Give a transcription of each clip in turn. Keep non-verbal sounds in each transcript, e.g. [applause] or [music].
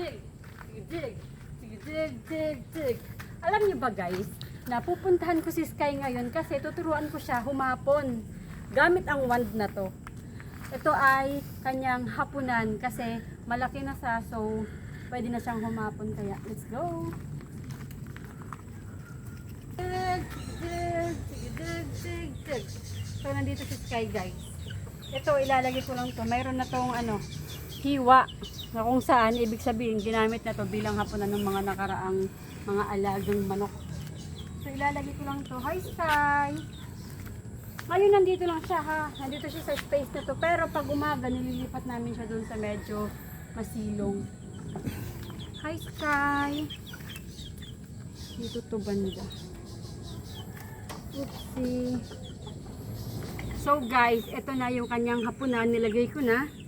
dig, dig, sige dig, dig, dig. Alam niyo ba guys, napupuntahan ko si Sky ngayon kasi tuturuan ko siya humapon gamit ang wand na to. Ito ay kanyang hapunan kasi malaki na sa so pwede na siyang humapon kaya let's go. Dig, dig, dig, dig, dig, dig. So nandito si Sky guys. Ito ilalagay ko lang to. Mayroon na tong ano, hiwa na kung saan ibig sabihin ginamit na to bilang hapunan ng mga nakaraang mga alagang manok. So ilalagay ko lang to. Hi Sky! Ngayon nandito lang siya ha. Nandito siya sa space na to. Pero pag umaga nililipat namin siya doon sa medyo masilong. Hi Sky! Dito to banda. Oopsie. So guys, ito na yung kanyang hapunan. Nilagay ko na.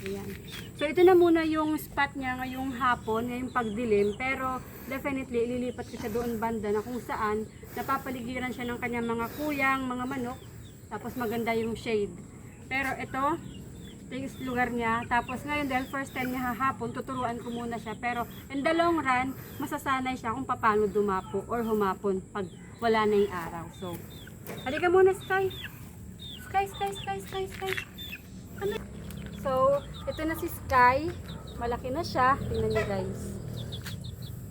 Ayan. So ito na muna yung spot niya ngayong hapon, ngayong pagdilim. Pero definitely, ililipat ko siya doon banda na kung saan napapaligiran siya ng kanyang mga kuyang, mga manok. Tapos maganda yung shade. Pero ito, ito lugar niya. Tapos ngayon dahil first time niya hahapon, tuturuan ko muna siya. Pero in the long run, masasanay siya kung paano dumapo or humapon pag wala na yung araw. So, halika muna Sky. Sky, Sky, Sky, Sky, Sky. Ano? So, ito na si Sky. Malaki na siya. Tingnan niyo guys.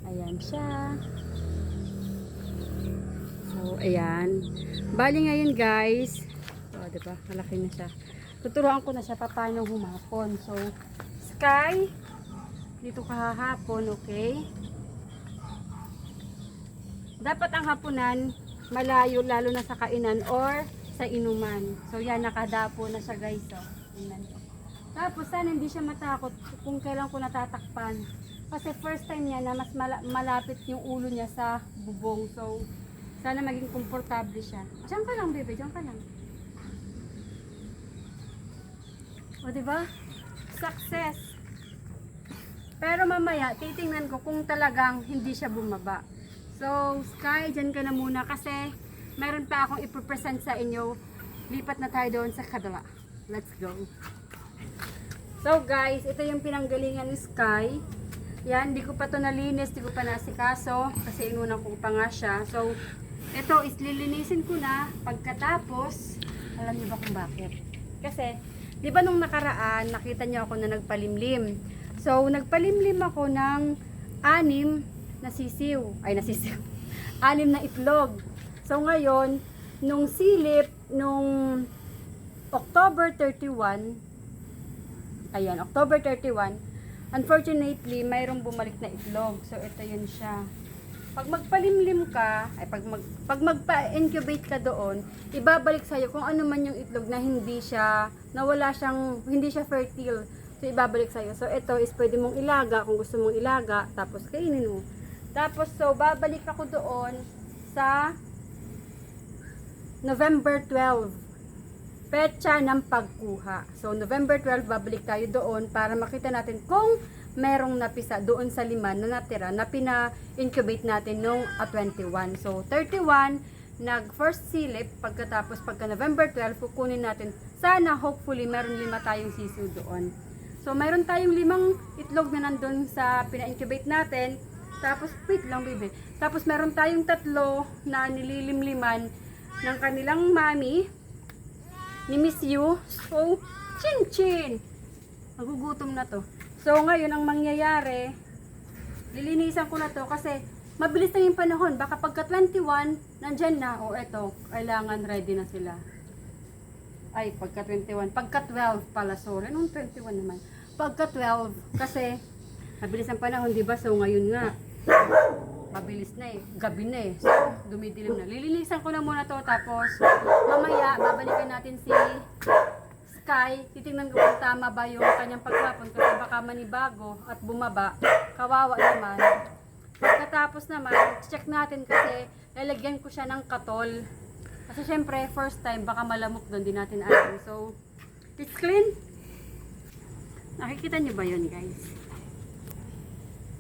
Ayan siya. So, ayan. Bali ngayon guys. O, oh, diba? Malaki na siya. Tuturuan ko na siya paano humapon. So, Sky. Dito ka hahapon, okay? Dapat ang hapunan malayo lalo na sa kainan or sa inuman. So yan, nakadapo na siya guys. Oh. Tingnan. Tapos sana hindi siya matakot kung kailan ko natatakpan. Kasi first time niya na mas mala- malapit yung ulo niya sa bubong. So sana maging komportable siya. Diyan ka lang, bebe. Diyan ka lang. O, diba? Success! Pero mamaya, titingnan ko kung talagang hindi siya bumaba. So, Sky, dyan ka na muna kasi meron pa akong ipopresent sa inyo. Lipat na tayo doon sa kabila. Let's go. So guys, ito yung pinanggalingan ni Sky. Yan, di ko pa to nalinis, di ko pa nasikaso kasi inunan ko pa nga siya. So, ito is lilinisin ko na pagkatapos, alam niyo ba kung bakit? Kasi, di ba nung nakaraan, nakita niyo ako na nagpalimlim. So, nagpalimlim ako ng anim na sisiw. Ay, nasisiw. [laughs] Anim na itlog. So, ngayon, nung silip, nung October 31, ayan, October 31, unfortunately, mayroong bumalik na itlog. So, ito yun siya. Pag magpalimlim ka, ay pag, mag, pag magpa-incubate ka doon, ibabalik sa'yo kung ano man yung itlog na hindi siya, nawala siyang, hindi siya fertile. So, ibabalik sa'yo. So, ito is pwede mong ilaga kung gusto mong ilaga, tapos kainin mo. Tapos, so, babalik ako doon sa November 12 petsa ng pagkuha. So, November 12, babalik tayo doon para makita natin kung merong napisa doon sa lima na natira na pina-incubate natin ah, 21. So, 31, nag first silip, pagkatapos pagka November 12, kukunin natin. Sana, hopefully, meron lima tayong sisu doon. So, mayroon tayong limang itlog na nandun sa pina-incubate natin. Tapos, wait lang, baby. Tapos, meron tayong tatlo na nililimliman ng kanilang mami ni Miss You. So, chin chin. Magugutom na to. So, ngayon ang mangyayari, lilinisan ko na to kasi mabilis na yung panahon. Baka pagka 21, nandyan na. O, eto, kailangan ready na sila. Ay, pagka 21. Pagka 12 pala, sorry. Anong 21 naman? Pagka 12, kasi mabilis ang panahon, di ba? So, ngayon nga, mabilis na eh. Gabi na eh. So, dumidilim na. Lilinisan ko na muna to tapos mamaya babalikan natin si Sky. Titingnan ko kung tama ba yung kanyang pagwapon kasi baka manibago at bumaba. Kawawa naman. Pagkatapos naman, check natin kasi lalagyan ko siya ng katol. Kasi syempre, first time, baka malamok doon, di natin alam. So, it's clean. Nakikita niyo ba yun, guys?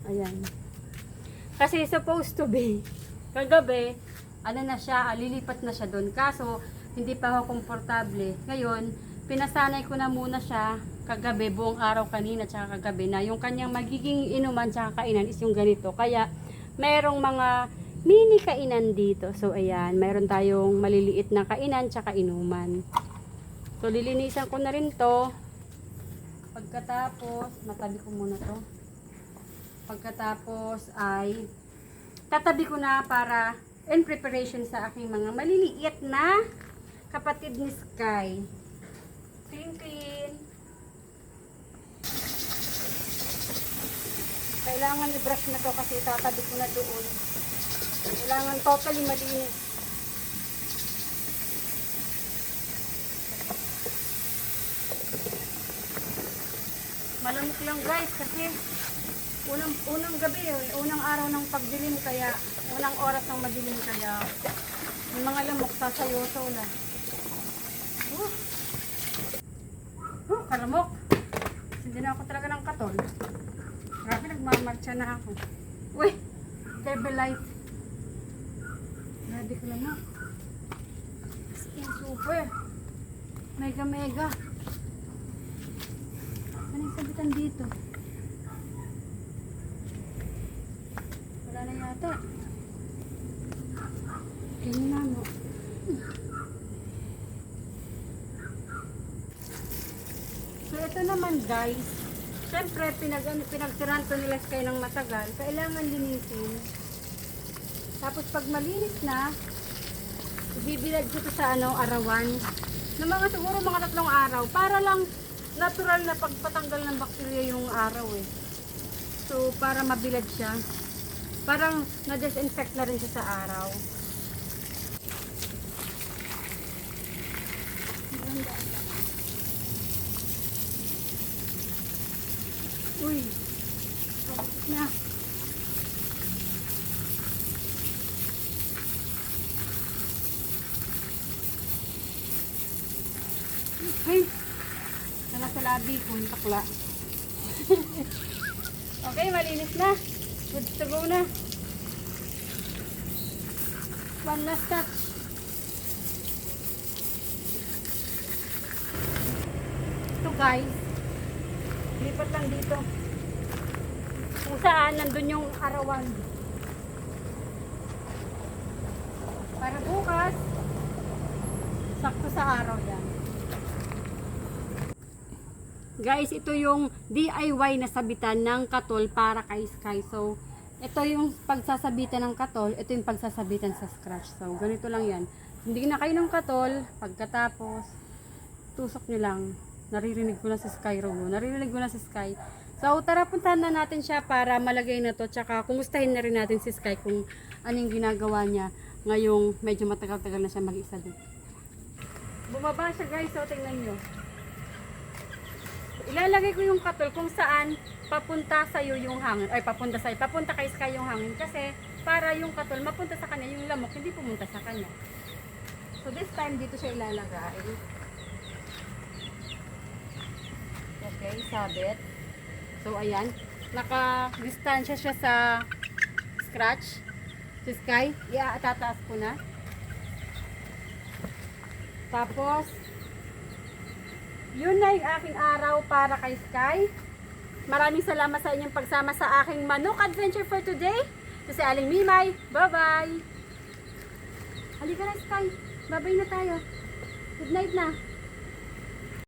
Ayan. Kasi supposed to be, kagabi, ano na siya, ah, lilipat na siya doon. Kaso, hindi pa ako komportable. Ngayon, pinasanay ko na muna siya kagabi, buong araw kanina tsaka kagabi na yung kanyang magiging inuman tsaka kainan is yung ganito. Kaya merong mga mini kainan dito. So ayan, meron tayong maliliit na kainan tsaka inuman. So lilinisan ko na rin to. Pagkatapos, matabi ko muna to. Pagkatapos ay tatabi ko na para in preparation sa aking mga maliliit na kapatid ni Sky. Clean, clean. Kailangan i-brush na to kasi tatabi ko na doon. Kailangan totally malinis. Malamok lang guys kasi unang unang gabi, eh, unang araw ng pagdilim kaya unang oras ng madilim kaya yung mga lamok sasayoso na. Uh. Uh, kalamok. Hindi na ako talaga ng katol. Grabe, nagmamarcha na ako. Uy, Devil Light. Grabe ka lamok. Skin super. Mega mega. Ano yung sabitan dito? Yata. Ganyan na mo. So ito naman guys, syempre pinag pinagtiran to nila kayo ng matagal, kailangan linisin. Tapos pag malinis na, ibibilad ko to sa ano, arawan. Na mga siguro mga tatlong araw para lang natural na pagpatanggal ng bakterya yung araw eh. So para mabilad siya. Parang na-disinfect na rin siya sa araw. Uy. Na? Ay. Wala sa labi ko, okay, malinis na. Good to go. One last touch. Ito guys. Lipat lang dito. Kung saan nandun yung arawan. Para bukas, sakto sa araw yan. Guys, ito yung DIY na sabitan ng katol para kay Sky. So, ito yung pagsasabitan ng katol, ito yung pagsasabitan sa scratch. So, ganito lang yan. Hindi na kayo ng katol, pagkatapos, tusok nyo lang. Naririnig ko na sa Sky Robo. Naririnig ko na sa Sky. So, tara puntahan na natin siya para malagay na to. Tsaka, kumustahin na rin natin si Sky kung anong ginagawa niya ngayong medyo matagal-tagal na siya mag-isa dito. Bumaba siya guys, so tingnan nyo. Ilalagay ko yung katol kung saan papunta sa iyo yung hangin. Ay, papunta sa papunta kay Sky yung hangin kasi para yung katol mapunta sa kanya, yung lamok hindi pumunta sa kanya. So this time dito siya ilalagay. Okay, sabit. So ayan, naka-distansya siya sa scratch. Si Sky, iatataas ko na. Tapos, yun na yung aking araw para kay Sky. Maraming salamat sa inyong pagsama sa aking Manok Adventure for today. Ito si Aling Mimay. Bye-bye! Halika na Sky. Bye-bye na tayo. Good night na.